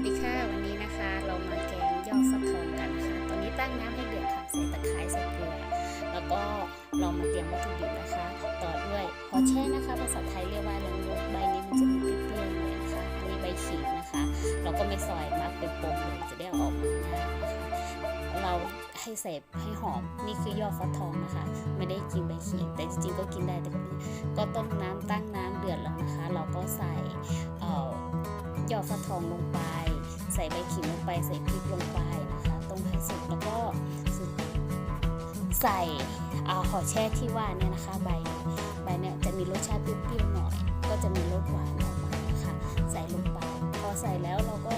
วัสดีค่ะ วันนี้นะคะ เรามาแกงยอดฟักทองกันนะคะตอนนี้ตั้งน้ำให้เดือดค่ะใส่ตะไคร้ใส่เกลือ แล้วก็เรามาเตรียมวัตถุดิบนะคะ ต่อด้วยหอแช่นะคะ ภาษาไทยเรียกว่าลังนกใบนี้มันจะมีเปรี้ยวๆหน่อยนะคะอันนี้ใบขิงนะคะ เราก็ไม่ซอยมากเป็นปมเลยจะได้ออกมาง่ายนะคะเราให้เสพให้หอมนี่คือยอดฟักทองนะคะ ไม่ได้กินใบขิงแต่จริงๆก็กินได้แต่ก็ต้มน้ำตั้งน้ำเดือดแล้วนะคะ เราก็ใส่ เอ่อยอดฟักทองลงไป ใส่ใบขิงลงไปใส่พริกลงไปนะคะต้มให้สุกแล้วก็ใส่อ่าห่อแช่ที่ว่าเนี่ยนะคะใบใบเนี่ยจะมีรสชาติเปรี้ยวๆหน่อย ก็จะมีรสหวานออกมานะคะใส่ลงไปพอใส่แล้วเราก็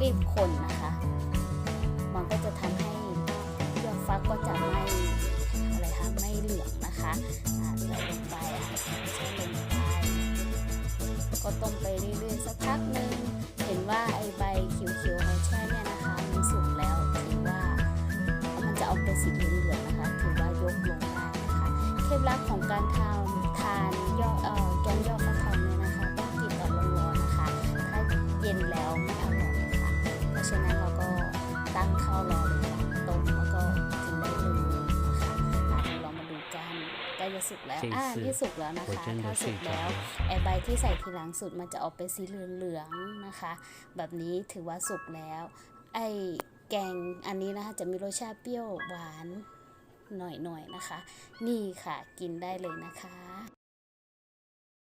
รีบคนนะคะ มันก็จะทำให้ยอดฟักก็จะไม่อะไรคะไม่เหลืองนะคะใส่ลงไปอะใส่ลงไป ก็ต้มไปเรื่อยๆสักพักหนึ่งเห็นว่าไอใบเขียวๆของแช่เนี่ยนะคะมันสุกแล้วถือว่ามันจะเอาเป็นสีเหลืองๆนะคะถือว่ายกลงได้นะคะเคล็ดลับของการทำทานยอดแกงยอดฟักทองเนี่ยนะคะต้องกินตอนร้อนๆนะคะถ้าเย็นแล้ว จะสุกแล้ว อ่า นี่สุกแล้วนะคะถ้าสุกแล้วไอใบที่ใส่ทีหลังสุดมันจะออกเป็นสีเหลืองๆนะคะ แบบนี้ถือว่าสุกแล้ว ไอแกงอันนี้นะคะจะมีรสชาติเปรี้ยวหวานหน่อยๆนนะคะ นี่ค่ะกินได้เลยนะคะ